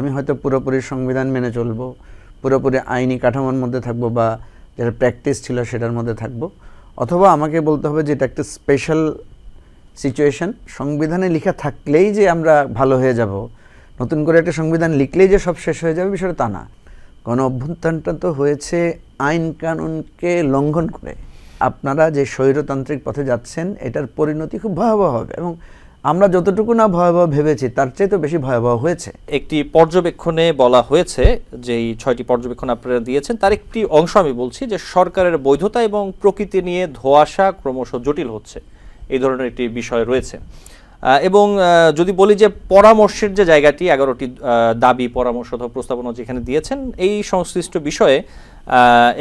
আমি হয়তো পুরোপুরি সংবিধান মেনে চলবো, পুরোপুরি আইনি কাঠামোর মধ্যে থাকব বা যেটা প্র্যাকটিস ছিল সেটার মধ্যে থাকব, অথবা আমাকে বলতে হবে যে এটা একটা স্পেশাল সিচুয়েশন সংবিধানে লেখা থাকলেই যে আমরা ভালো হয়ে যাব, নতুন করে একটা সংবিধান লিখলেই যে সব শেষ হয়ে যাবে বিষয়টা তা না। গণ অভ্যুত্থানটা তো হয়েছে আইন কানুনকে লঙ্ঘন করে। আপনারা যে স্বৈরতান্ত্রিক পথে যাচ্ছেন, এটার পরিণতি খুব ভয়াবহ হবে এবং আমরা যতটুকু না ভয়াবহ ভেবেছি, তার চেয়ে তো বেশি ভয়াবহ হয়েছে। একটি পর্যবেক্ষণে বলা হয়েছে যে এই ছয়টি পর্যবেক্ষণ আপনারা দিয়েছেন, তার একটি অংশ আমি বলছি যে সরকারের বৈধতা এবং প্রকৃতি নিয়ে ধোয়াশা ক্রমশ জটিল হচ্ছে। এই ধরনের একটি বিষয় রয়েছে। এবং যদি বলি যে পরামর্শের যে জায়গাটি, এগারোটি দাবি, পরামর্শ অথবা প্রস্তাবনা যেখানে দিয়েছেন, এই সংশ্লিষ্ট বিষয়ে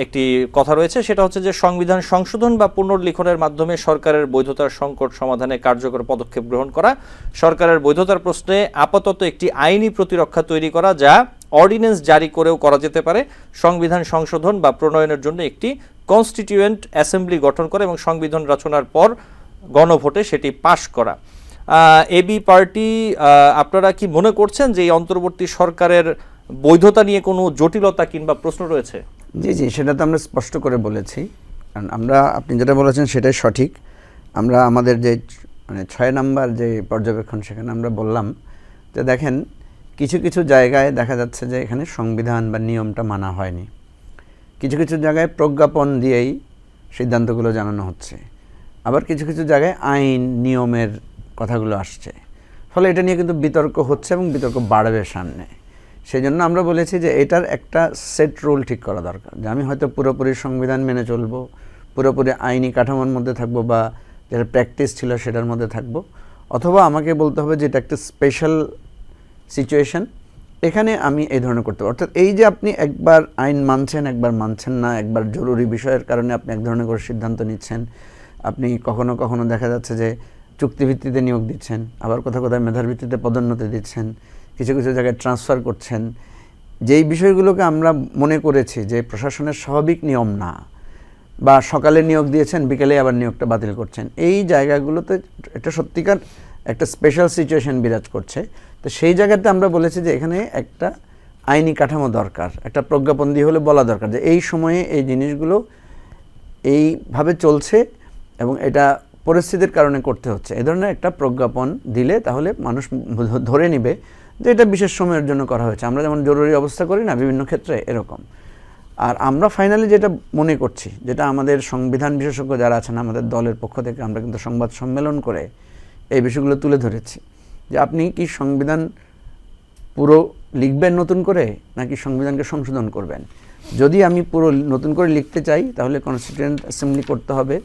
একটি কথা রয়েছে, সেটা হচ্ছে যে সংবিধান সংশোধন বা পুনর্লিখনের মাধ্যমে সরকারের বৈধতার সংকট সমাধানে কার্যকর পদক্ষেপ গ্রহণ করা, সরকারের বৈধতার প্রশ্নে আপাতত একটি আইনি প্রতিরক্ষা তৈরি করা, যা অর্ডিন্যান্স জারি করেও করা যেতে পারে, সংবিধান সংশোধন বা প্রণয়নের জন্য একটি কনস্টিটিউয়েন্ট অ্যাসেম্বলি গঠন করা এবং সংবিধান রচনার পর গণভোটে সেটি পাশ করা। এবি পার্টি আপনারা কি মনে করছেন যে এই অন্তর্বর্তী সরকারের বৈধতা নিয়ে কোনো জটিলতা কিংবা প্রশ্ন রয়েছে? জি জি, সেটা তো আমরা স্পষ্ট করে বলেছি। কারণ আমরা, আপনি যেটা বলেছেন সেটাই সঠিক। আমরা আমাদের যে মানে ছয় নাম্বার যে পর্যবেক্ষণ সেখানে আমরা বললাম যে দেখেন, কিছু কিছু জায়গায় দেখা যাচ্ছে যে এখানে সংবিধান বা নিয়মটা মানা হয়নি। কিছু কিছু জায়গায় প্রজ্ঞাপন দিয়েই সিদ্ধান্তগুলো জানানো হচ্ছে। আবার কিছু কিছু জায়গায় আইন, নিয়মের কথাগুলো আসছে। ফলে এটা নিয়ে কিন্তু বিতর্ক হচ্ছে এবং বিতর্ক বাড়বে সামনে। সেই জন্য আমরা বলেছি যে এটার একটা সেট রুল ঠিক করা দরকার। যে আমি হয়তো পুরোপুরি সংবিধান মেনে চলবো, পুরোপুরি আইনি কাঠামোর মধ্যে থাকব বা যেটা প্র্যাকটিস ছিল সেটার মধ্যে থাকব। অথবা আমাকে বলতে হবে যে এটা একটা স্পেশাল সিচুয়েশন এখানে আমি এই ধরনের করতে পারি অর্থাৎ এই যে আপনি একবার আইন মানছেন, একবার মানছেন না, একবার জরুরি বিষয়ের কারণে আপনি এক ধরনের করে সিদ্ধান্ত নিচ্ছেন, আপনি কখনো কখনো দেখা যাচ্ছে যে চুক্তিভিত্তিতে নিয়োগ দিচ্ছেন, আবার কোথাও কোথাও মেধার ভিত্তিতে পদোন্নতি দিচ্ছেন, কিছু কিছু জায়গায় ট্রান্সফার করছেন। যেই বিষয়গুলোকে আমরা মনে করেছি যে প্রশাসনের স্বাভাবিক নিয়ম না, বা সকালে নিয়োগ দিয়েছেন বিকেলে আবার নিয়োগটা বাতিল করছেন, এই জায়গাগুলোতে এটা সত্যিকার একটা স্পেশাল সিচুয়েশন বিরাজ করছে। তো সেই জায়গাতে আমরা বলেছি যে এখানে একটা আইনি কাঠামো দরকার, একটা প্রজ্ঞাপন দিয়ে হলে বলা দরকার যে এই সময়ে এই জিনিসগুলো এইভাবে চলছে এবং এটা পরিস্থিতির কারণে করতে হচ্ছে। এই ধরনের একটা প্রজ্ঞাপন দিলে তাহলে মানুষ ধরে নিবে যে এটা বিশেষ সময়ের জন্য করা হয়েছে। আমরা যেমন জরুরি অবস্থা করি না, বিভিন্ন ক্ষেত্রে এরকম। আর আমরা ফাইনালি যেটা মনে করছি, যেটা আমাদের সংবিধান বিশেষজ্ঞ যারা আছেন, আমাদের দলের পক্ষ থেকে আমরা কিন্তু সংবাদ সম্মেলন করে এই বিষয়গুলো তুলে ধরেছি। যে আপনি কি সংবিধান পুরো লিখবেন নতুন করে, নাকি সংবিধানকে সংশোধন করবেন? যদি আমি পুরো নতুন করে লিখতে চাই, তাহলে কনস্টিটিউয়েন্ট অ্যাসেম্বলি করতে হবে।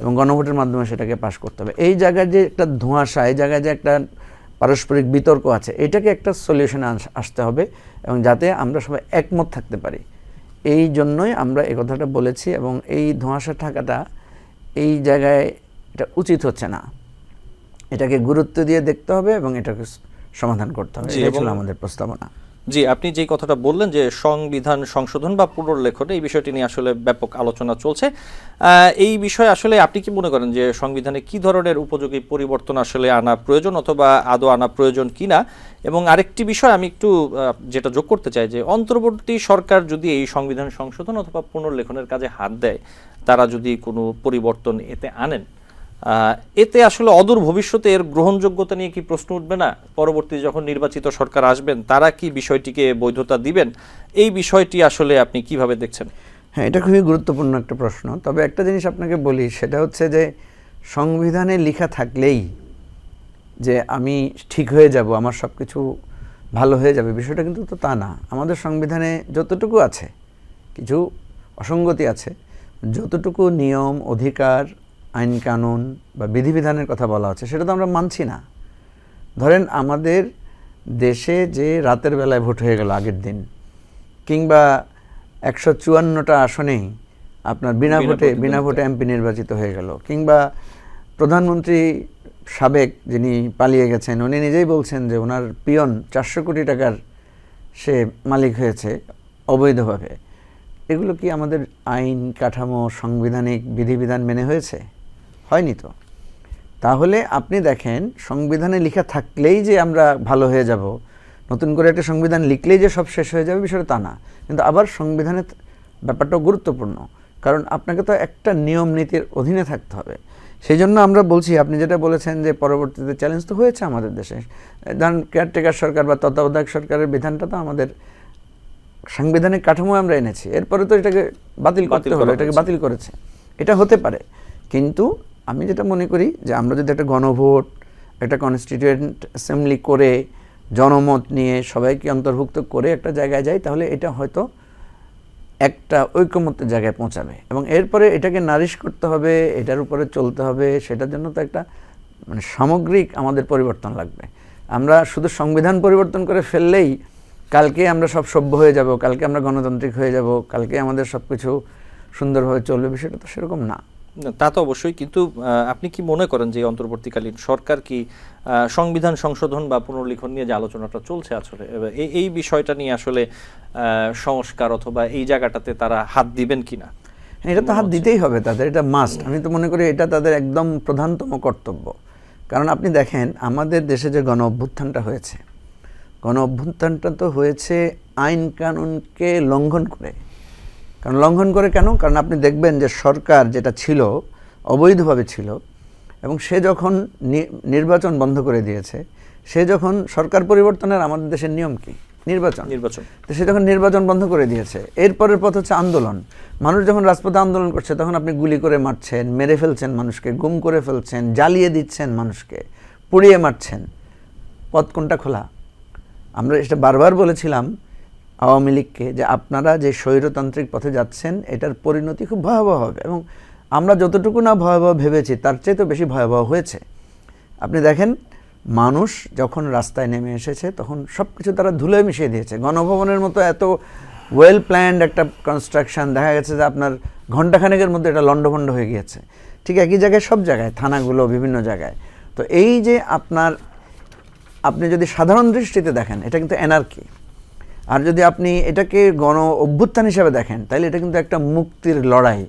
এবং গণভোটের মাধ্যমে সেটাকে পাশ করতে হবে। এই জায়গায় যে একটা ধোঁয়াশা এই জায়গায় যে একটা পারস্পরিক বিতর্ক আছে এটাকে একটা সলিউশনে আসতে হবে এবং যাতে আমরা সবাই একমত থাকতে পারি। এই জন্যই আমরা এই কথাটা বলেছি এবং এই ধোঁয়াশা থাকাটা এই জায়গায় এটা উচিত হচ্ছে না। এটাকে গুরুত্ব দিয়ে দেখতে হবে এবং এটাকে সমাধান করতে হবে। এবং- ছিল আমাদের প্রস্তাবনা। জি, আপনি যেই কথাটা বললেন যে সংবিধান সংশোধন বা পুনর্লেখন, এই বিষয়টি নিয়ে আসলে ব্যাপক আলোচনা চলছে। এই বিষয়ে আসলে আপনি কি মনে করেন যে সংবিধানে কি ধরনের উপযোগী পরিবর্তন আসলে আনা প্রয়োজন অথবা আদৌ আনা প্রয়োজন কিনা? এবং আরেকটি বিষয় আমি একটু যেটা যোগ করতে চাই যে অন্তর্বর্তী সরকার যদি এই সংবিধান সংশোধন অথবা পুনর্লেখনের কাজে হাত দেয়, তারা যদি কোনো পরিবর্তন এতে আনেন? এতে আসলে অদূর ভবিষ্যতে এর গ্রহণযোগ্যতা নিয়ে কি প্রশ্ন উঠবে না? পরবর্তী যখন নির্বাচিত সরকার আসবেন, তারা কি বিষয়টিকে বৈধতা দিবেন? এই বিষয়টি আসলে আপনি কীভাবে দেখছেন? হ্যাঁ এটা খুবই গুরুত্বপূর্ণ একটা প্রশ্ন। তবে একটা জিনিস আপনাকে বলি, সেটা হচ্ছে যে সংবিধানে লেখা থাকলেই যে আমি ঠিক হয়ে যাব, আমার সব কিছু ভালো হয়ে যাবে, বিষয়টা কিন্তু তো তা না। আমাদের সংবিধানে যতটুকু আছে, কিছু অসঙ্গতি আছে, যতটুকু নিয়ম, অধিকার আইন কানুন বা বিধিবিধানের কথা বলা আছে সেটা তো আমরা মানছি না। ধরেন আমাদের দেশে যে রাতের বেলায় ভোট হয়ে গেল আগের দিন কিংবা একশো চুয়ান্নটা আসনেই আপনার বিনা বিনা ভোটে বিনা ভোটে এমপি নির্বাচিত হয়ে গেল কিংবা প্রধানমন্ত্রী সাবেক যিনি পালিয়ে গেছেন উনি নিজেই বলছেন যে ওনার পিয়ন চারশো কোটি টাকার সে মালিক হয়েছে অবৈধভাবে। এগুলো কি আমাদের আইন কাঠামো সাংবিধানিক বিধিবিধান মেনে হয়েছে? হয়নি তো? তাহলে আপনি দেখেন সংবিধানে লেখা থাকলেই যে আমরা ভালো হয়ে যাব নতুন করে একটা সংবিধান লিখলেই যে সব শেষ হয়ে যাবে বিষয়টা তা না। কিন্তু আবার সংবিধানের ব্যাপারটাও গুরুত্বপূর্ণ কারণ আপনাকে তো একটা নিয়ম নীতির অধীনে থাকতে হবে। সেই জন্য আমরা বলছি আপনি যেটা বলেছেন যে পরবর্তীতে চ্যালেঞ্জ তো হয়েছে আমাদের দেশে। ধরেন কেয়ারটেকার সরকার বা তত্ত্বাবধায়ক সরকারের বিধানটা তো আমাদের সাংবিধানিক কাঠামো আমরা এনেছি। এরপরে তো এটাকে বাতিল করতে হলো এটাকে বাতিল করেছে। এটা হতে পারে কিন্তু আমি যেটা মনে করি যে আমরা যদি একটা গণভোট একটা কনস্টিটিউয়েন্ট অ্যাসেম্বলি করে জনমত নিয়ে সবাইকে অন্তর্ভুক্ত করে একটা জায়গায় যাই তাহলে এটা হয়তো একটা ঐকমত্যের জায়গায় পৌঁছাবে। এবং এরপরে এটাকে নারিশ করতে হবে এটার উপরে চলতে হবে সেটার জন্য তো একটা মানে সামগ্রিক আমাদের পরিবর্তন লাগবে। আমরা শুধু সংবিধান পরিবর্তন করে ফেললেই কালকে আমরা সব সভ্য হয়ে যাব কালকে আমরা গণতান্ত্রিক হয়ে যাব কালকে আমাদের সব কিছু সুন্দরভাবে চলবে বিষয়টা তো সেরকম না, তা তো অবশ্যই কিন্তু আপনি কি মনে করেন যে অন্তর্বর্তীকালীন সরকার কি সংবিধান সংশোধন বা পুনর্লিখন নিয়ে যে আলোচনাটা চলছে আসলে এই বিষয়টা নিয়ে আসলে সংস্কার অথবা এই জায়গাটাতে তারা হাত দিবেন কিনা? হ্যাঁ, এটা তো হাত দিতেই হবে তাদের এটা মাস্ট আমি তো মনে করি এটা তাদের একদম প্রধানতম কর্তব্য। কারণ আপনি দেখেন আমাদের দেশে যে গণ অভ্যুত্থানটা হয়েছে গণ অভ্যুত্থানটা তো হয়েছে আইন কানুনকে লঙ্ঘন করে। কারণ লঙ্ঘন করে কেন? কারণ আপনি দেখবেন যে সরকার যেটা ছিল অবৈধভাবে ছিল এবং সে যখন নির্বাচন বন্ধ করে দিয়েছে সে যখন সরকার পরিবর্তনের আমাদের দেশের নিয়ম কি? নির্বাচন। নির্বাচন। তো সে যখন নির্বাচন বন্ধ করে দিয়েছে এরপরের পথ হচ্ছে আন্দোলন। মানুষ যখন রাজপথে আন্দোলন করছে তখন আপনি গুলি করে মারছেন মেরে ফেলছেন মানুষকে গুম করে ফেলছেন জ্বালিয়ে দিচ্ছেন মানুষকে পুড়িয়ে মারছেন। পথ কোনটা খোলা? আমরা এটা বারবার বলেছিলাম আওয়ামী লীগকে যে আপনারা যে স্বৈরতান্ত্রিক পথে যাচ্ছেন, এটার পরিণতি খুব ভয়াবহ হবে এবং আমরা যতটুকু না ভয়াবহ ভেবেছি, তার চেয়ে তো বেশি ভয়াবহ হয়েছে। আপনি দেখেন, মানুষ যখন রাস্তায় নেমে এসেছে, তখন সব কিছু তারা ধুলোয় মিশিয়ে দিয়েছে। গণভবনের মতো এত ওয়েল প্ল্যান্ড একটা কনস্ট্রাকশন দেখা গেছে যে আপনার ঘণ্টাখানেকের মধ্যে এটা লণ্ডভণ্ড হয়ে গিয়েছে। ঠিক একই জায়গায় সব জায়গায়, থানাগুলো, বিভিন্ন জায়গায়। তো এই যে আপনার, আপনি যদি সাধারণ দৃষ্টিতে দেখেন, এটা কিন্তু এনার্কি আর যদি আপনি এটাকে গণ অভ্যুত্থান হিসাবে দেখেন, তাহলে এটা কিন্তু একটা মুক্তির লড়াই।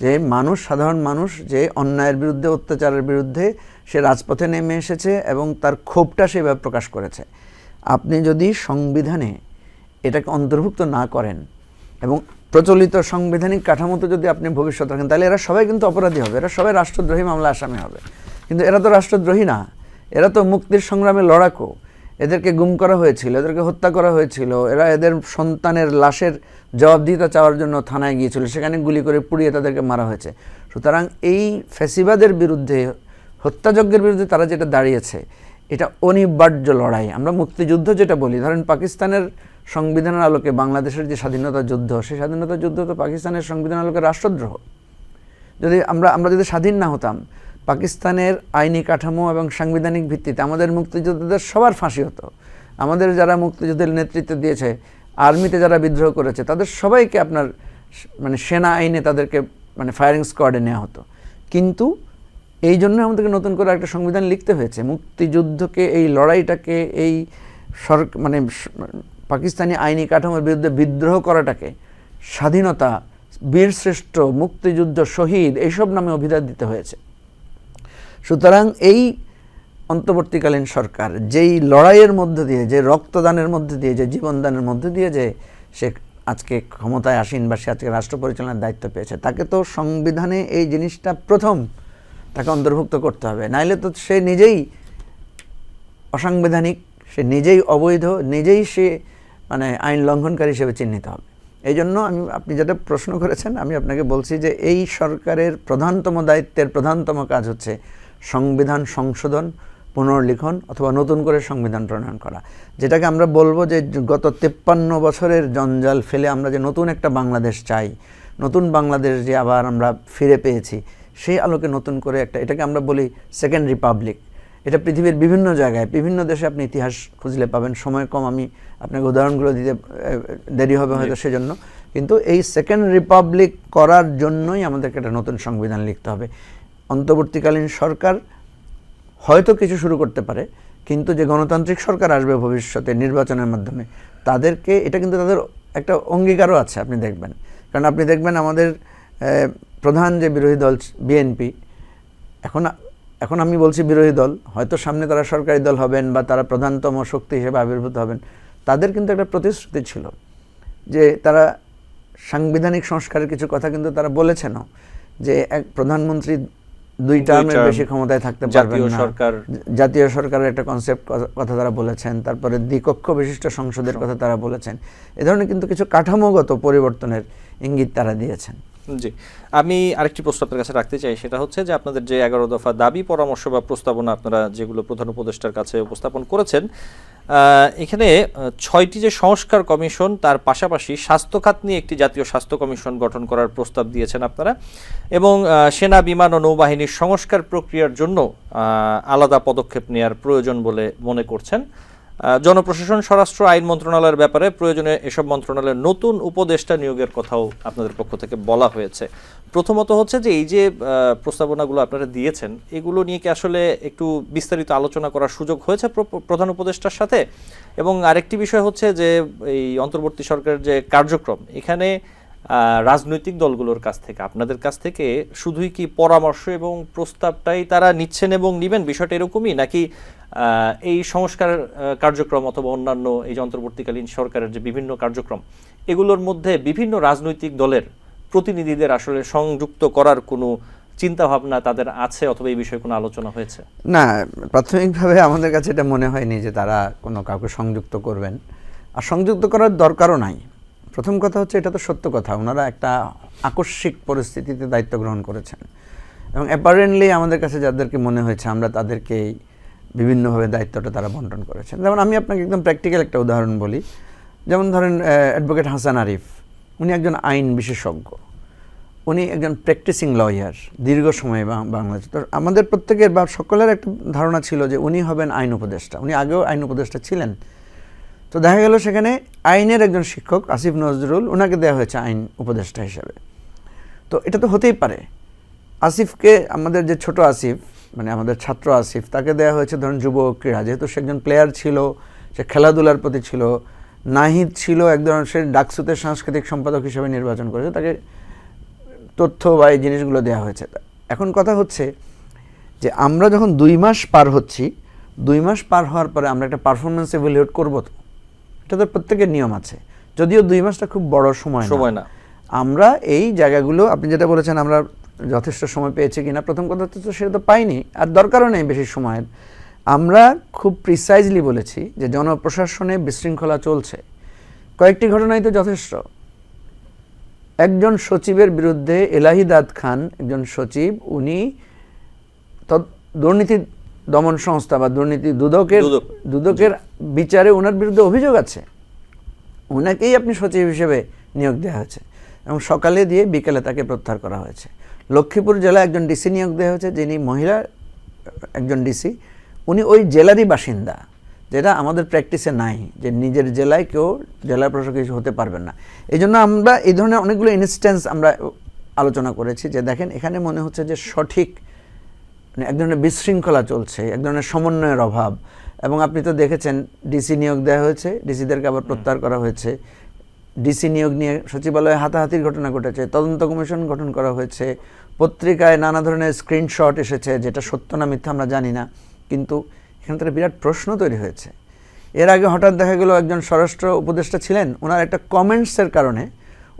যে মানুষ, সাধারণ মানুষ, যে অন্যায়ের বিরুদ্ধে, অত্যাচারের বিরুদ্ধে সে রাজপথে নেমে এসেছে এবং তার ক্ষোভটা সেভাবে প্রকাশ করেছে। আপনি যদি সংবিধানে এটাকে অন্তর্ভুক্ত না করেন এবং প্রচলিত সাংবিধানিক কাঠামোতে যদি আপনি ভবিষ্যৎ রাখেন, তাহলে এরা সবাই কিন্তু অপরাধী হবে। এরা সবাই রাষ্ট্রদ্রোহী মামলা আসামি হবে। কিন্তু এরা তো রাষ্ট্রদ্রোহী না। এরা তো মুক্তির সংগ্রামে লড়াকো। এদেরকে গুম করা হয়েছিল, এদেরকে হত্যা করা হয়েছিল, এরা এদের সন্তানের লাশের জবাবদিহিতা চাওয়ার জন্য থানায় গিয়েছিল, সেখানে গুলি করে পুড়িয়ে তাদেরকে মারা হয়েছে। সুতরাং এই ফ্যাসিবাদের বিরুদ্ধে, হত্যাযজ্ঞের বিরুদ্ধে তারা যেটা দাঁড়িয়েছে, এটা অনিবার্য লড়াই। আমরা মুক্তিযুদ্ধ যেটা বলি, ধরেন পাকিস্তানের সংবিধানের আলোকে বাংলাদেশের যে স্বাধীনতা যুদ্ধ, সেই স্বাধীনতা যুদ্ধ তো পাকিস্তানের সংবিধান আলোকে রাষ্ট্রদ্রোহ। যদি আমরা আমরা যদি স্বাধীন না হতাম পাকিস্তানের আইনি কাঠামো এবং সাংবিধানিক ভিত্তিতে আমাদের মুক্তিযোদ্ধাদের সবার ফাঁসি হতো। আমাদের যারা মুক্তিযুদ্ধের নেতৃত্ব দিয়েছে, আর্মিতে যারা বিদ্রোহ করেছে, তাদের সবাইকে আপনার মানে সেনা আইনে তাদেরকে মানে ফায়ারিং স্কোয়াডে নেওয়া হতো। কিন্তু এই জন্য আমাদেরকে নতুন করে একটা সংবিধান লিখতে হয়েছে। মুক্তিযুদ্ধকে, এই লড়াইটাকে, এই সর মানে পাকিস্তানি আইনি কাঠামোর বিরুদ্ধে বিদ্রোহ করাটাকে স্বাধীনতা, বীরশ্রেষ্ঠ, মুক্তিযুদ্ধ, শহীদ, এইসব নামে অভিধান দিতে হয়েছে। সুতরাং এই অন্তর্বর্তীকালীন সরকার, যেই লড়াইয়ের মধ্য দিয়ে, যে রক্তদানের মধ্যে দিয়ে, যে জীবনদানের মধ্যে দিয়ে যে সে আজকে ক্ষমতায় আসীন বা সে আজকে রাষ্ট্র পরিচালনার দায়িত্ব পেয়েছে, তাকে তো সংবিধানে এই জিনিসটা প্রথম তাকে অন্তর্ভুক্ত করতে হবে। নাইলে তো সে নিজেই অসাংবিধানিক, সে নিজেই অবৈধ, নিজেই সে মানে আইন লঙ্ঘনকারী হিসেবে চিহ্নিত হবে। এই জন্য আমি, আপনি যেটা প্রশ্ন করেছেন, আমি আপনাকে বলছি যে এই সরকারের প্রধানতম দায়িত্বের প্রধানতম কাজ হচ্ছে সংবিধান সংশোধন পুনর্লিখন অথবা নতুন করে সংবিধান প্রণয়ন করা। যেটাকে আমরা বলব যে গত তেপ্পান্ন বছরের জঞ্জাল ফেলে আমরা যে নতুন একটা বাংলাদেশ চাই নতুন বাংলাদেশ যে আবার আমরা ফিরে পেয়েছি সেই আলোকে নতুন করে একটা এটাকে আমরা বলি সেকেন্ড রিপাবলিক। এটা পৃথিবীর বিভিন্ন জায়গায় বিভিন্ন দেশে আপনি ইতিহাস খুঁজলে পাবেন সময় কম আমি আপনাকে উদাহরণগুলো দিতে দেরি হবে হয়তো সেজন্য। কিন্তু এই সেকেন্ড রিপাবলিক করার জন্যই আমাদেরকে একটা নতুন সংবিধান লিখতে হবে। অন্তর্বর্তীকালীন সরকার হয়তো কিছু শুরু করতে পারে, কিন্তু যে গণতান্ত্রিক সরকার আসবে ভবিষ্যতে নির্বাচনের মাধ্যমে, তাদেরকে, এটা কিন্তু তাদের একটা অঙ্গীকারও আছে, আপনি দেখবেন। কারণ আপনি দেখবেন আমাদের প্রধান যে বিরোধী দল বিএনপি, এখন এখন আমি বলছি বিরোধী দল, হয়তো সামনে তারা সরকারি দল হবেন বা তারা প্রধানতম শক্তি হিসেবে আবির্ভূত হবেন, তাদের কিন্তু একটা প্রতিশ্রুতি ছিল যে তারা সাংবিধানিক সংস্কারের কিছু কথা কিন্তু তারা বলেছেনও, যে এক প্রধানমন্ত্রী দুই টার্মের বেশি ক্ষমতায় থাকতে পারবেন জাতীয় না। সরকার। জাতীয় সরকারের একটা কনসেপ্ট কথা তারা বলেছেন তারপরে দ্বিকক্ষ বিশিষ্ট সংসদের কথা তারা বলেছেন। এ ধরনের কিন্তু কিছু কাঠামোগত পরিবর্তনের ইঙ্গিত তারা দিয়েছেন। জি। আমি আরেকটি প্রশ্ন আপনার কাছে রাখতে চাই সেটা হচ্ছে যে আপনাদের যে এগারো দফা দাবি পরামর্শ বা প্রস্তাবনা আপনারা যেগুলো প্রধান উপদেষ্টার কাছে উপস্থাপন করেছেন এখানে ছয়টি যে সংস্কার কমিশন, তার পাশাপাশি স্বাস্থ্যখাত নিয়ে একটি জাতীয় স্বাস্থ্য কমিশন গঠন করার প্রস্তাব দিয়েছেন আপনারা। এবং সেনা, বিমান ও নৌবাহিনীর সংস্কার প্রক্রিয়ার জন্য আলাদা পদক্ষেপ নেওয়ার প্রয়োজন বলে মনে করছেন। জনপ্রশাসন, স্বরাষ্ট্র, আইন মন্ত্রণালয়ের ব্যাপারে প্রয়োজনে এসব মন্ত্রণালয়ের নতুন উপদেষ্টা নিয়োগের কথাও আপনাদের পক্ষ থেকে বলা হয়েছে। প্রথমত হচ্ছে যে এই যে প্রস্তাবনাগুলো আপনারা দিয়েছেন, এগুলো নিয়ে কি আসলে একটু বিস্তারিত আলোচনা করার সুযোগ হয়েছে প্র- প্রধান উপদেষ্টার সাথে? এবং আরেকটি বিষয় হচ্ছে যে, এই অন্তর্বর্তী সরকারের যে কার্যক্রম, এখানে রাজনৈতিক দলগুলোর কাছ থেকে, আপনাদের কাছ থেকে শুধুই কি পরামর্শ এবং প্রস্তাবটাই তারা নিচ্ছেন এবং নেবেন? বিষয়টা এরকমই? নাকি এই সংস্কার কার্যক্রম অথবা অন্যান্য এই অন্তর্বর্তীকালীন সরকারের যে বিভিন্ন কার্যক্রম, এগুলোর মধ্যে বিভিন্ন রাজনৈতিক দলের প্রতিনিধিদের আসলে সংযুক্ত করার কোনো চিন্তা ভাবনা তাদের আছে অথবা এই বিষয়ে কোনো আলোচনা হয়েছে? না, প্রাথমিকভাবে আমাদের কাছে এটা মনে হয়নি যে তারা কোনো কাউকে সংযুক্ত করবেন। আর সংযুক্ত করার দরকারও নাই। প্রথম কথা হচ্ছে এটা তো সত্য কথা, ওনারা একটা আকস্মিক পরিস্থিতিতে দায়িত্ব গ্রহণ করেছেন। এবং অ্যাপারেন্টলি আমাদের কাছে যাদেরকে মনে হয়েছে, আমরা তাদেরকেই বিভিন্নভাবে দায়িত্বটা তারা বন্টন করেছেন। যেমন আমি আপনাকে একদম প্র্যাকটিক্যাল একটা উদাহরণ বলি। যেমন ধরেন অ্যাডভোকেট হাসান আরিফ, উনি একজন আইন বিশেষজ্ঞ। উনি একজন প্র্যাকটিসিং লয়ার দীর্ঘ সময় বাংলাদেশে। তো আমাদের প্রত্যেকের বা সকলের একটা ধারণা ছিল যে উনি হবেন আইন উপদেষ্টা। উনি আগেও আইন উপদেষ্টা ছিলেন। তো দেখা গেল সেখানে আইনের একজন শিক্ষক, আসিফ নজরুল ওনাকে দেওয়া হয়েছে আইন উপদেষ্টা হিসেবে। তো এটা তো হতেই পারে। আসিফকে, আমাদের যে ছোট আসিফ মানে আমাদের ছাত্র আসিফ তাকে দেওয়া হয়েছে ধরুন যুব ক্রীড়া। যেহেতু সে একজন প্লেয়ার ছিল সে খেলাধুলার প্রতি ছিল নাহিদ ছিল এক ধরনের সে ডাকসুতের সাংস্কৃতিক সম্পাদক হিসেবে নির্বাচন করেছে তাকে তথ্য বা এই জিনিসগুলো দেওয়া হয়েছে। এখন কথা হচ্ছে যে আমরা যখন দুই মাস পার হচ্ছি দুই মাস পার হওয়ার পরে আমরা একটা পারফরমেন্স এভ্যালুয়েট করব তো। এটা তো প্রত্যেকের নিয়ম আছে। যদিও দুই মাসটা খুব বড় সময় সময় না। আমরা এই জায়গাগুলো আপনি যেটা বলেছেন আমরা যথেষ্ট সময় পেয়েছে কিনা প্রথম কথা তো সেটা তো পাইনি আর দরকারও নেই বেশি সময়ের। আমরা খুব প্রিসাইজলি বলেছি যে জনপ্রশাসনে বিশৃঙ্খলা চলছে। কয়েকটি ঘটনাই তো যথেষ্ট। একজন সচিবের বিরুদ্ধে এলাহিদাদ খান একজন সচিব উনি দুর্নীতি দমন সংস্থা বা দুর্নীতি দুদকের দুদকের বিচারে ওনার বিরুদ্ধে অভিযোগ আছে। ওনাকেই আপনি সচিব হিসেবে নিয়োগ দেওয়া হয়েছে। এবং সকালে দিয়ে বিকেলে তাকে প্রত্যাহার করা হয়েছে। লক্ষ্মীপুর জেলায় একজন ডিসি নিয়োগ দেওয়া হয়েছে, যিনি মহিলা, একজন ডিসি। উনি ওই জেলারই বাসিন্দা, যেটা আমাদের প্র্যাকটিসে নাই, যে নিজের জেলায় কেউ জেলা প্রশাসক কিছু হতে পারবেন না। এই জন্য আমরা এই ধরনের অনেকগুলো ইনস্ট্যান্স আমরা আলোচনা করেছি, যে দেখেন এখানে মনে হচ্ছে যে সঠিক মানে এক ধরনের বিশৃঙ্খলা চলছে, এক ধরনের সমন্বয়ের অভাব। এবং আপনি তো দেখেছেন, ডিসি নিয়োগ দেওয়া হয়েছে, ডিসিদেরকে আবার প্রত্যাহার করা হয়েছে। ডিসি নিয়োগ নিয়ে সচিবালয়ে হাতাহাতির ঘটনা ঘটেছে। তদন্ত কমিশন গঠন করা হয়েছে। পত্রিকায় নানা ধরনের স্ক্রিনশট এসেছে যেটা সত্য না মিথ্যা আমরা জানি না। কিন্তু এখান থেকে বিরাট প্রশ্ন তৈরি হয়েছে। এর আগে হঠাৎ দেখা গেল একজন স্বরাষ্ট্র উপদেষ্টা ছিলেন। ওনার একটা কমেন্টসের কারণে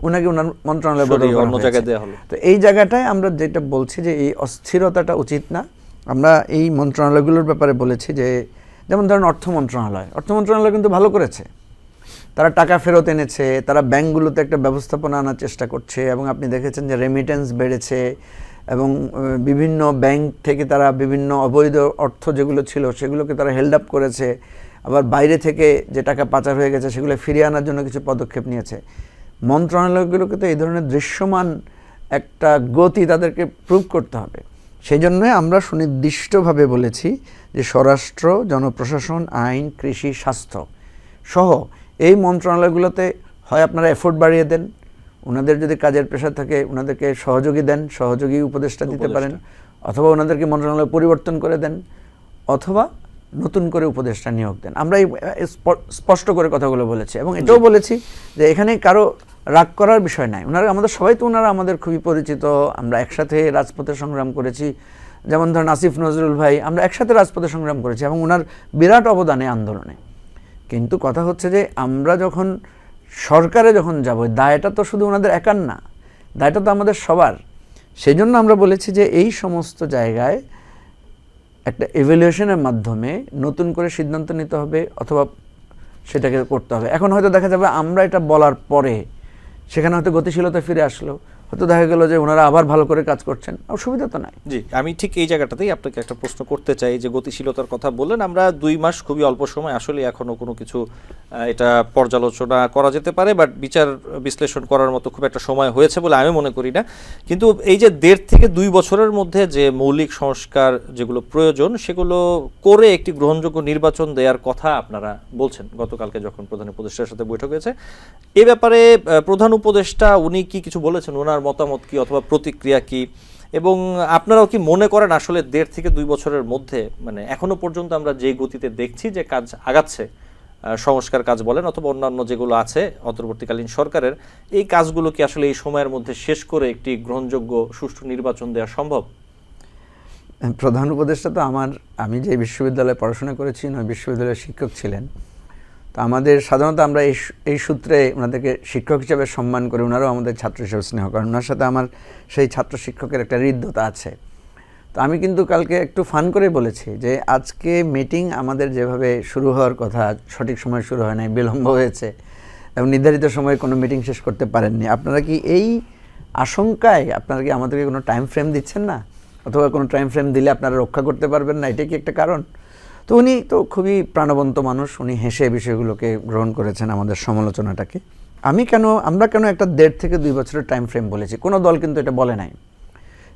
ওনাকে ওনার মন্ত্রণালয়ে বদল করা হলো। তো এই জায়গাটায় আমরা যেটা বলছি যে এই অস্থিরতাটা উচিত না। আমরা এই মন্ত্রণালয়গুলোর ব্যাপারে বলেছি যে যেমন ধরেন অর্থ মন্ত্রণালয়। অর্থ মন্ত্রণালয় কিন্তু ভালো করেছে। তারা টাকা ফেরত এনেছে, তারা ব্যাংকগুলোতে একটা ব্যবস্থাপনা আনার চেষ্টা করছে এবং আপনি দেখেছেন যে রেমিটেন্স বেড়েছে এবং বিভিন্ন ব্যাংক থেকে তারা বিভিন্ন অবৈধ অর্থ যেগুলো ছিল সেগুলোকে তারা হেল্ড আপ করেছে। আবার বাইরে থেকে যে টাকা পাচার হয়ে গেছে সেগুলো ফিরিয়ে আনার জন্য কিছু পদক্ষেপ নিয়েছে। মন্ত্রণালয়গুলোকে তো এই ধরনের দৃশ্যমান একটা গতি তাদেরকে প্রুভ করতে হবে। সেই জন্যই আমরা সুনির্দিষ্টভাবে বলেছি যে স্বরাষ্ট্র, জনপ্রশাসন, আইন, কৃষি, স্বাস্থ্য সহ এই মন্ত্রণালয়গুলোতে হয় আপনারা এফোর্ট বাড়িয়ে দেন। ওনাদের যদি কাজের প্রেশার থাকে ওনাদেরকে সহযোগী দেন সহযোগী উপদেষ্টা দিতে পারেন। অথবা ওনাদেরকে মন্ত্রণালয় পরিবর্তন করে দেন অথবা নতুন করে উপদেষ্টা নিয়োগ দেন। আমরা এই এই স্পষ্ট করে কথাগুলো বলেছি এবং এটাও বলেছি যে এখানে কারও রাগ করার বিষয় নাই। ওনারা আমাদের সবাই তো ওনারা আমাদের খুবই পরিচিত। আমরা একসাথে রাজপথে সংগ্রাম করেছি। যেমন ধরেন আসিফ নজরুল ভাই আমরা একসাথে রাজপথে সংগ্রাম করেছি এবং ওনার বিরাট অবদানে আন্দোলনে। কিন্তু কথা হচ্ছে যে আমরা যখন সরকারে যখন যাব, দায়টা তো শুধু ওনাদের একার না, দায়টা তো আমাদের সবার। সেই জন্য আমরা বলেছি যে এই সমস্ত জায়গায় একটা এভ্যালুয়েশনের মাধ্যমে নতুন করে সিদ্ধান্ত নিতে হবে অথবা সেটাকে করতে হবে। এখন হয়তো দেখা যাবে আমরা এটা বলার পরে সেখানে হয়তো গতিশীলতা ফিরে আসলো। হয়তো দেখা গেল যে ওনারা আবার ভালো করে কাজ করছেন। অসুবিধা তো নাই। জি, আমি ঠিক এই জায়গাটাতেই আপনাকে একটা প্রশ্ন করতে চাই যে গতিশীলতার কথা বললেন। আমরা দুই মাস খুবই অল্প সময় আসলে এখনও কোনো কিছু এটা পর্যালোচনা করা যেতে পারে, বাট বিচার বিশ্লেষণ করার মতো খুব একটা সময় হয়েছে বলে আমি মনে করি না। কিন্তু এই যে দেড় থেকে দুই বছরের মধ্যে যে মৌলিক সংস্কার যেগুলো প্রয়োজন, সেগুলো করে একটি গ্রহণযোগ্য নির্বাচন দেওয়ার কথা আপনারা বলছেন গতকালকে যখন প্রধান উপদেষ্টার সাথে বৈঠক হয়েছে। এ ব্যাপারে প্রধান উপদেষ্টা উনি কি কিছু বলেছেন? ওনার মতামত কি অথবা প্রতিক্রিয়া কি? এবং আপনারাও কি মনে করেন আসলে দেড় থেকে দুই বছরের মধ্যে মানে এখনও পর্যন্ত আমরা যে গতিতে দেখছি যে কাজ আগাচ্ছে সংস্কার কাজ বলেন অথবা অন্যান্য যেগুলো আছে অন্তর্বর্তীকালীন সরকারের, এই কাজগুলো কি আসলে এই সময়ের মধ্যে শেষ করে একটি গ্রহণযোগ্য সুষ্ঠু নির্বাচন দেওয়া সম্ভব? প্রধান উপদেষ্টা তো আমার, আমি যে বিশ্ববিদ্যালয়ে পড়াশোনা করেছি ওই বিশ্ববিদ্যালয়ের শিক্ষক ছিলেন। তো আমাদের সাধারণত আমরা এই এই সূত্রে ওনাদেরকে শিক্ষক হিসাবে সম্মান করি, ওনারাও আমাদের ছাত্র হিসেবে স্নেহ করেন। ওনার সাথে আমার সেই ছাত্র শিক্ষকের একটা হৃদ্যতা আছে। তো আমি কিন্তু কালকে একটু ফান করে বলেছি যে আজকে মিটিং আমাদের যেভাবে শুরু হওয়ার কথা, সঠিক সময় শুরু হয় নাই, বিলম্ব হয়েছে, এবং নির্ধারিত সময়ে কোনো মিটিং শেষ করতে পারেননি। আপনারা কি এই আশঙ্কায় আপনারা কি আমাদেরকে কোনো টাইম ফ্রেম দিচ্ছেন না? অথবা কোনো টাইম ফ্রেম দিলে আপনারা রক্ষা করতে পারবেন না? এটা কি একটা কারণ? তো উনি তো খুবই প্রাণবন্ত মানুষ উনি হেসে বিষয়গুলোকে গ্রহণ করেছেন আমাদের সমালোচনাটাকে। আমি কেন আমরা কেন একটা দেড় থেকে দুই বছরের টাইম ফ্রেম বলেছি? কোনো দল কিন্তু এটা বলে নাই।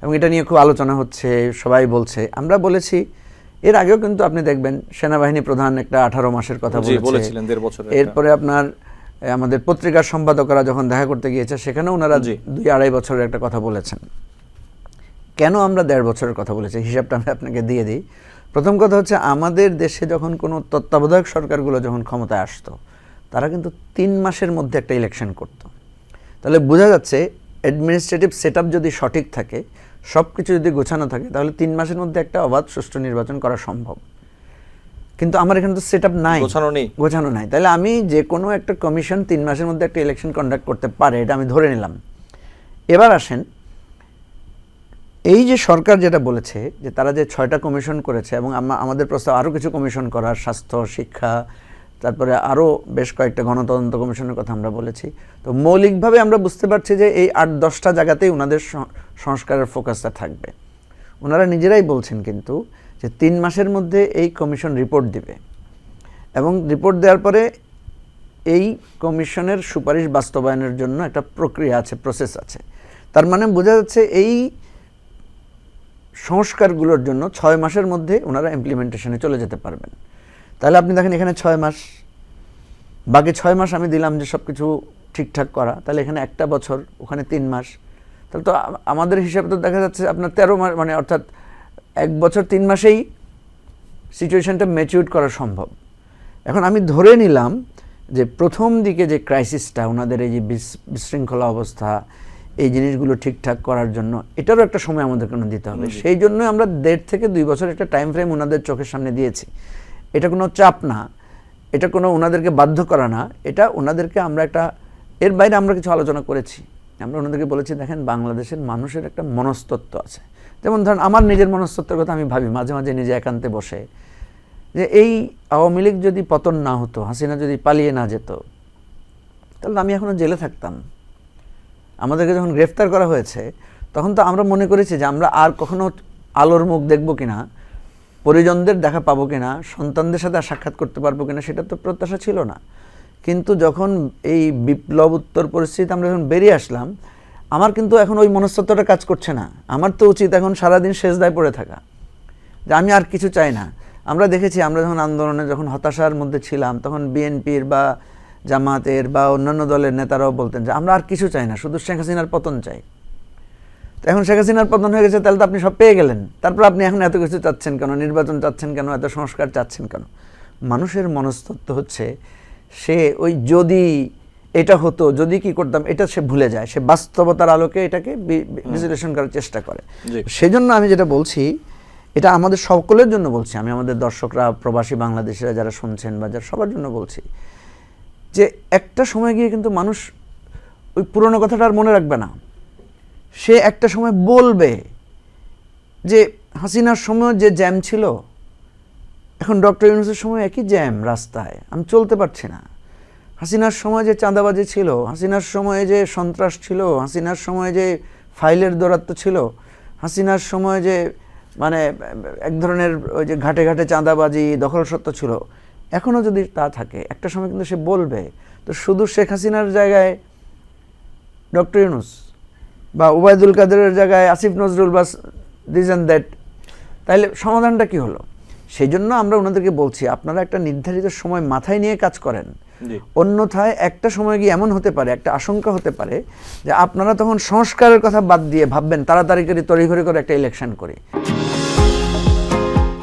এবং এটা নিয়ে খুব আলোচনা হচ্ছে সবাই বলছে। আমরা বলেছি এর আগেও কিন্তু আপনি দেখবেন সেনাবাহিনী প্রধান একটা আঠারো মাসের কথা বলেছিলেন, এরপরে আপনার আমাদের পত্রিকার সম্পাদকরা যখন দেখা করতে গিয়েছে সেখানেও ওনারা দুই আড়াই বছরের একটা কথা বলেছেন। কেন আমরা দেড় বছরের কথা বলেছি? হিসাবটা আমি আপনাকে দিয়ে দিই। প্রথম কথা হচ্ছে আমাদের দেশে যখন কোনো তত্ত্বাবধায়ক সরকারগুলো যখন ক্ষমতায় আসতো তারা কিন্তু তিন মাসের মধ্যে একটা ইলেকশন করত। তাহলে বোঝা যাচ্ছে অ্যাডমিনিস্ট্রেটিভ সেট যদি সঠিক থাকে সব কিছু যদি গোছানো থাকে তাহলে তিন মাসের মধ্যে একটা অবাধ সুষ্ঠু নির্বাচন করা সম্ভব। কিন্তু আমার এখানে তো সেট নাই। গোছানো নেই। গোছানো নাই। তাহলে আমি যে কোনো একটা কমিশন তিন মাসের মধ্যে একটা ইলেকশন কন্ডাক্ট করতে পারে এটা আমি ধরে নিলাম। এবার আসেন এই যে সরকার যেটা বলেছে যে তারা যে ছয়টা কমিশন করেছে এবং আমাদের প্রস্তাব আরও কিছু কমিশন করার, স্বাস্থ্য, শিক্ষা, তারপরে আরও বেশ কয়েকটা গণতদন্ত কমিশনের কথা আমরা বলেছি। তো মৌলিকভাবে আমরা বুঝতে পারছি যে এই আট, দশটা জায়গাতেই ওনাদের সংস্কারের ফোকাসটা থাকবে। ওনারা নিজেরাই বলছেন কিন্তু যে তিন মাসের মধ্যে এই কমিশন রিপোর্ট দিবে। এবং রিপোর্ট দেওয়ার পরে এই কমিশনের সুপারিশ বাস্তবায়নের জন্য একটা প্রক্রিয়া আছে প্রসেস আছে। তার মানে বোঝা যাচ্ছে এই সংস্কারগুলোর জন্য ছয় মাসের মধ্যে ওনারা ইমপ্লিমেন্টেশনে চলে যেতে পারবেন। তাহলে আপনি দেখেন এখানে ছয় মাস। বাকি ছয় মাস আমি দিলাম যে সব কিছু ঠিকঠাক করা। তাহলে এখানে একটা বছর, ওখানে তিন মাস। তাহলে তো আমাদের হিসাবে তো দেখা যাচ্ছে আপনার তেরো মাস মানে অর্থাৎ এক বছর তিন মাসেই সিচুয়েশনটা ম্যাচিউর করা সম্ভব। এখন আমি ধরে নিলাম যে প্রথম দিকে যে ক্রাইসিসটা ওনাদের এই যে বিশ- বিশৃঙ্খলা অবস্থা এই জিনিসগুলো ঠিকঠাক করার জন্য এটারও একটা সময় আমাদের কোনো দিতে হবে। সেই জন্য আমরা দেড় থেকে দুই বছর একটা টাইম ফ্রেম ওনাদের চোখের সামনে দিয়েছি। এটা কোনো চাপ না এটা কোনো ওনাদেরকে বাধ্য করা না এটা ওনাদেরকে আমরা একটা এর বাইরে আমরা কিছু আলোচনা করেছি। আমরা ওনাদেরকে বলেছি দেখেন বাংলাদেশের মানুষের একটা মনস্তত্ত্ব আছে। যেমন ধরেন আমার নিজের মনস্তত্বের কথা আমি ভাবি মাঝে মাঝে নিজে একান্তে বসে। যে এই আওয়ামী লীগ যদি পতন না হতো হাসিনা যদি পালিয়ে না যেত তাহলে আমি এখনও জেলে থাকতাম। আমাদেরকে যখন গ্রেফতার করা হয়েছে, তখন তো আমরা মনে করেছি যে আমরা আর কখনো আলোর মুখ দেখব কিনা, পরিজনদের দেখা পাবো কিনা, সন্তানদের সাথে সাক্ষাৎ করতে পারব কিনা, সেটা তো প্রত্যাশা ছিল না। কিন্তু যখন এই বিপ্লব উত্তর পরিস্থিতি আমরা যখন বেরিয়ে আসলাম, আমার কিন্তু এখন ওই মনস্তত্ত্বটা কাজ করছে না। আমার তো উচিত এখন সারাদিন শেষদায় পড়ে থাকা, যে আমি আর কিছু চাই না। আমরা দেখেছি আমরা যখন আন্দোলনে যখন হতাশার মধ্যে ছিলাম, তখন বিএনপির বা জামাতের বা অন্যান্য দলের নেতারাও বলতেন যে আমরা আর কিছু চাই না শুধু শেখ হাসিনার পতন চাই। তো এখন শেখ হাসিনার পতন হয়ে গেছে তাহলে তো আপনি সব পেয়ে গেলেন। তারপর আপনি এখন এত কিছু চাচ্ছেন কেন? নির্বাচন চাচ্ছেন কেন? এত সংস্কার চাচ্ছেন কেন? মানুষের মনস্তত্ত্ব হচ্ছে সে ওই যদি এটা হতো যদি কি করতাম এটা সে ভুলে যায়। সে বাস্তবতার আলোকে এটাকে বিশ্লেষণ করার চেষ্টা করে। জি। সেজন্য আমি যেটা বলছি এটা আমাদের সকলের জন্য বলছি আমি আমাদের দর্শকরা প্রবাসী বাংলাদেশিরা যারা শুনছেন বা যারা সবার জন্য বলছি যে একটা সময় গিয়ে কিন্তু মানুষ ওই পুরনো কথাটা আর মনে রাখবে না। সে একটা সময় বলবে যে হাসিনার সময় যে জ্যাম ছিল, এখন ডক্টর ইউনুসের সময় একই জ্যাম রাস্তায়, আমি চলতে পারছি না। হাসিনার সময় যে চাঁদাবাজি ছিল, হাসিনার সময়ে যে সন্ত্রাস ছিল, হাসিনার সময় যে ফাইলের দৌরাত্ম ছিল, হাসিনার সময় যে মানে এক ধরনের ওই যে ঘাটে ঘাটে চাঁদাবাজি দখলসত্ব ছিল এখনও যদি তা থাকে একটা সময় কিন্তু সে বলবে তো শুধু শেখ হাসিনার জায়গায় ডক্টর ইউনুস বা ওবায়দুল কাদেরের জায়গায় আসিফ নজরুল বা দিস অ্যান্ড দ্যাট তাহলে সমাধানটা কি হলো? সেই জন্য আমরা ওনাদেরকে বলছি আপনারা একটা নির্ধারিত সময় মাথায় নিয়ে কাজ করেন। অন্যথায় একটা সময় গিয়ে এমন হতে পারে একটা আশঙ্কা হতে পারে যে আপনারা তখন সংস্কারের কথা বাদ দিয়ে ভাববেন তাড়াতাড়ি করে তড়িঘড়ি করে একটা ইলেকশন করি।